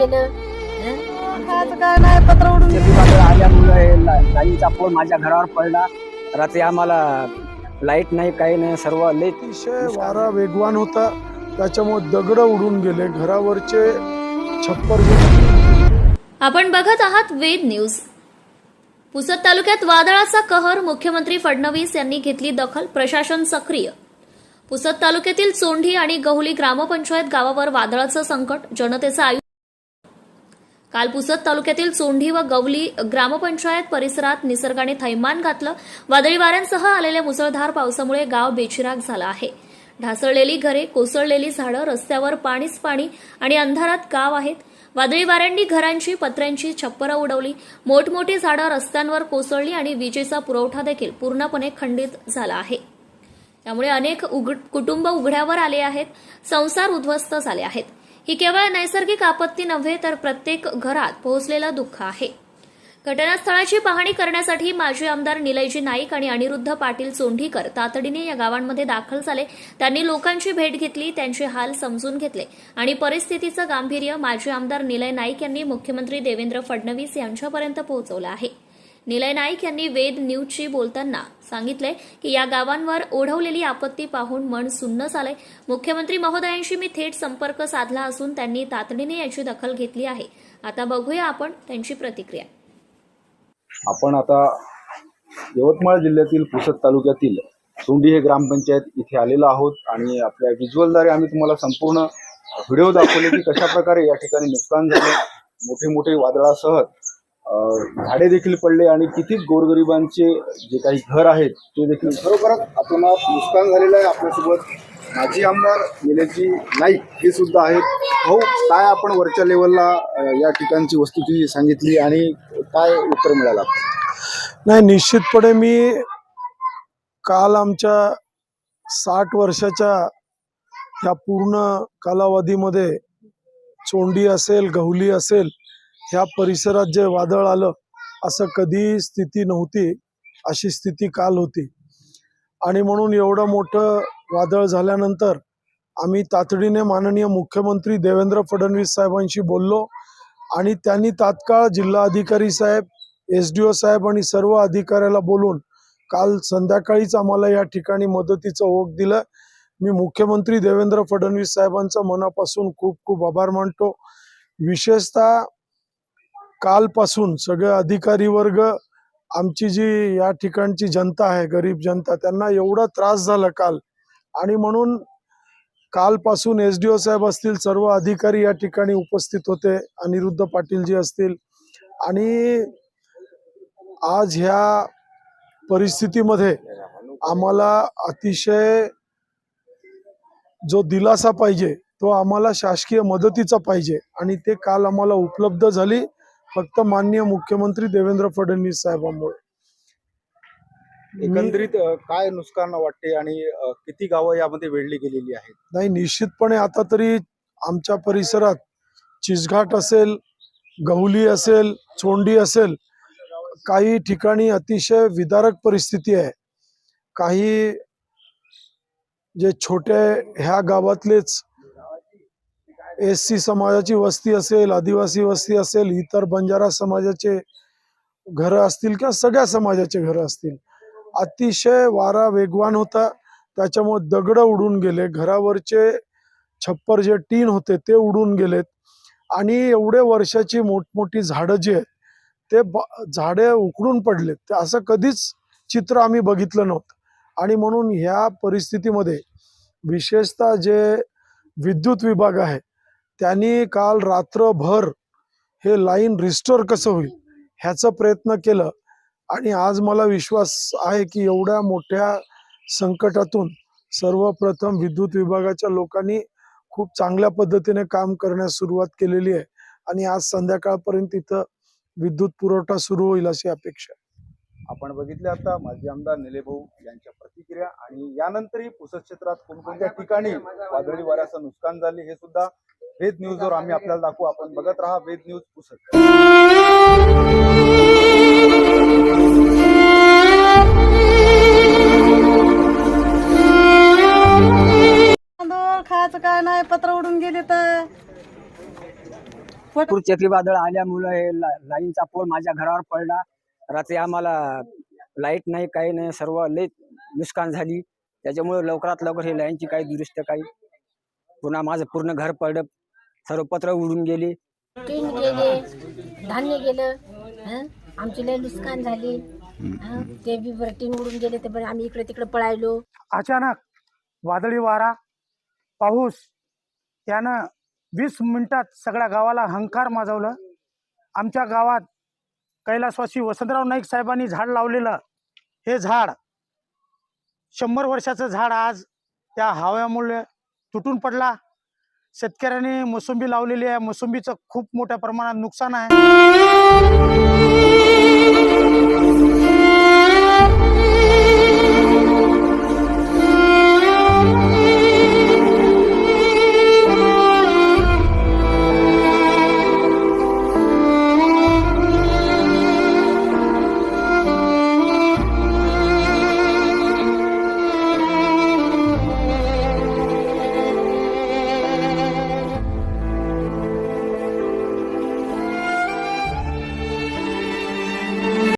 गेलं. हं? काय नाही पत्र उडून आल्यामुळे माझ्या घरावर पडला. रात्री आम्हाला लाइट नाही काही नाही सर्व लई अतिशय वारा वेगवान होता. त्याच्यामुळे दगड उडून गेले. घरावरचे छप्पर जे आपण बघत आहात वेद न्यूज. पुसद तालुक्यात वादळाचा कहर मुख्यमंत्री फडणवीस यांनी घेतली दखल प्रशासन सक्रिय. पुसद तालुक्यातील चोंढी आणि गहुली ग्रामपंचायत गावावर वादळाचं संकट जनतेचं आयु काल पुसद तालुक्यातील चोंढी व गवली ग्रामपंचायत परिसरात निसर्गाने थैमान घातलं. वादळी वाऱ्यांसह आलेल्या मुसळधार पावसामुळे गाव बेचिराग झालं आहे. ढासळलेली घरे कोसळलेली झाडं रस्त्यावर पाणीच पाणी आणि अंधारात गाव आहेत. वादळी वाऱ्यांनी घरांची पत्र्यांची छप्परं उडवली. मोठमोठी झाडं रस्त्यांवर कोसळली आणि विजेचा पुरवठा देखील पूर्णपणे खंडित झाला आहे. त्यामुळे अनेक उघड कुटुंब उघड्यावर आले आहेत. संसार उद्ध्वस्त झाले आहेत. ही केवळ नैसर्गिक आपत्ती नव्हे तर प्रत्येक घरात पोहोचलेलं दुःख आहे. घटनास्थळाची पाहणी करण्यासाठी माजी आमदार निलयजी नाईक आणि अनिरुद्ध पाटील चोंढीकर तातडीने या गावांमध्ये दाखल झाले. त्यांनी लोकांची भेट घेतली त्यांचे हाल समजून घेतले आणि परिस्थितीचं गांभीर्य माजी आमदार निलय नाईक यांनी मुख्यमंत्री देवेंद्र फडणवीस यांच्यापर्यंत पोहोचवलं आहे. निलय नाईक यांनी वेद न्यूजशी बोलताना सांगितले की या गावांवर ओढवलेली आपत्ती पाहून मन सुन्न झालंय मुख्यमंत्री महोदयांशी मी थेट संपर्क साधला असून त्यांनी तातडीने याची दखल घेतली आहे. आता बघूया आपण त्यांची प्रतिक्रिया. आपण आता यवतमाळ जिल्ह्यातील पुसद तालुक्यातील सोंडी हे ग्रामपंचायत इथे आलेलो आहोत आणि आपल्या व्हिज्युअलद्वारे आम्ही तुम्हाला संपूर्ण व्हिडिओ दाखवले की कशा प्रकारे या ठिकाणी नुकसान झालं. मोठे मोठे वादळासह झाडे देखील पडले आणि किती गोरगरिबांचे जे काही घर आहेत ते देखील खरोखरच आपल्याला नुकसान झालेलं आहे आपल्यासोबत. माजी आमदार निलेशजी नाईक हे सुद्धा आहेत. भाऊ काय आपण वरच्या लेवलला या ठिकाणची वस्तुस्थिती सांगितली आणि काय उत्तर मिळालं? नाही निश्चितपणे मी काल आमच्या साठ वर्षाच्या या पूर्ण कालावधीमध्ये चोंडी असेल गहुली असेल ह्या परिसरात जे वादळ आलं असं कधी स्थिती नव्हती अशी स्थिती काल होती. आणि म्हणून एवढं मोठं वादळ झाल्यानंतर आम्ही तातडीने माननीय मुख्यमंत्री देवेंद्र फडणवीस साहेबांशी बोललो आणि त्यांनी तात्काळ जिल्हा अधिकारी साहेब एस डी ओ साहेब आणि सर्व अधिकाऱ्याला बोलून काल संध्याकाळीच आम्हाला या ठिकाणी मदतीचं ओघ दिलं. मी मुख्यमंत्री देवेंद्र फडणवीस साहेबांचा मनापासून खूप खूप आभार मानतो. विशेषतः कालपासून सगळे अधिकारी वर्ग आमची जी या ठिकाणची जनता आहे गरीब जनता त्यांना एवढा त्रास झाला काल. आणि म्हणून कालपासून एस डी ओ साहेब असतील सर्व अधिकारी या ठिकाणी उपस्थित होते अनिरुद्ध पाटीलजी असतील. आणि आज ह्या परिस्थितीमध्ये आम्हाला अतिशय जो दिलासा पाहिजे तो आम्हाला शासकीय मदतीचा पाहिजे. आणि ते काल आम्हाला उपलब्ध झाली. फक्त माननीय मुख्यमंत्री देवेंद्र फडणवीस साहेबांमुळे. एकंदरीत काय नुकसान वाटते आणि किती गावं यामध्ये वेढली गेलेली आहेत? नाही निश्चितपणे आता तरी आमच्या परिसरात चिचघाट असेल गहुली असेल चोंडी असेल काही ठिकाणी अतिशय विदारक परिस्थिती आहे. काही जे छोटे ह्या गावातलेच एस सी समाजाची वस्ती असेल आदिवासी वस्ती असेल इतर बंजारा समाजाचे घरं असतील किंवा सगळ्या समाजाचे घरं असतील. अतिशय वारा वेगवान होता. त्याच्यामुळे दगड उडून गेले. घरावरचे छप्पर जे टीन होते ते उडून गेलेत. आणि एवढे वर्षाची मोठमोठी झाडं जी आहेत ते झाडे उकडून पडलेत. ते असं कधीच चित्र आम्ही बघितलं नव्हतं. आणि म्हणून ह्या परिस्थितीमध्ये विशेषतः जे विद्युत विभाग आहे त्यांनी काल रात्रभर हे लाईन रिस्टोर कसं होईल ह्याचा प्रयत्न केलं. आणि आज मला विश्वास आहे की एवढ्या मोठ्या संकटातून सर्वप्रथम विद्युत विभागाच्या लोकांनी खूप चांगल्या पद्धतीने काम करण्यास सुरुवात केलेली आहे. आणि आज संध्याकाळपर्यंत इथं विद्युत पुरवठा सुरू होईल अशी अपेक्षा आपण बघितले आता माजी आमदार निलेभाऊ यांच्या प्रतिक्रिया आणि यानंतरही पुसद क्षेत्रात कोणकोणत्या ठिकाणी वादळी वाऱ्याचं नुकसान झाले हे सुद्धा वेद न्यूजवर आम्ही आपल्याला दाखवू. आपण बघत राहा वेद न्यूज पुसद तांदूळ खायचं काय नाही पत्र उडून गेले तर. भरपूर चक्रीवादळ आल्यामुळं हे ला- लाईनचा पोल माझ्या घरावर पडला. रात्री आम्हाला लाइट नाही काही नाही सर्व लई नुकसान झाली. त्याच्यामुळे लवकरात लवकर हे लाईनची काही दुरुस्त काही पुन्हा माझं पूर्ण घर पडलं. सर्व पत्र उडून गेले. टीन गेले धान्य गेलं हं? आमची लय नुकसान झाली हं? ते बी बरं टीन उडून गेले बरं आम्ही इकडे तिकडे पळायलो. अचानक वादळी वारा पाऊस यानं वीस मिनिटात सगळ्या गावाला हंकार माजवलं. आमच्या गावात कैलासवासी वसंतराव नाईक साहेबांनी झाड लावलेलं हे झाड शंभर वर्षाचं झाड आज त्या हव्यामुळे तुटून पडला. शेतकऱ्यांनी मोसंबी लावलेली आहे. मोसंबीचं खूप मोठ्या प्रमाणात नुकसान आहे.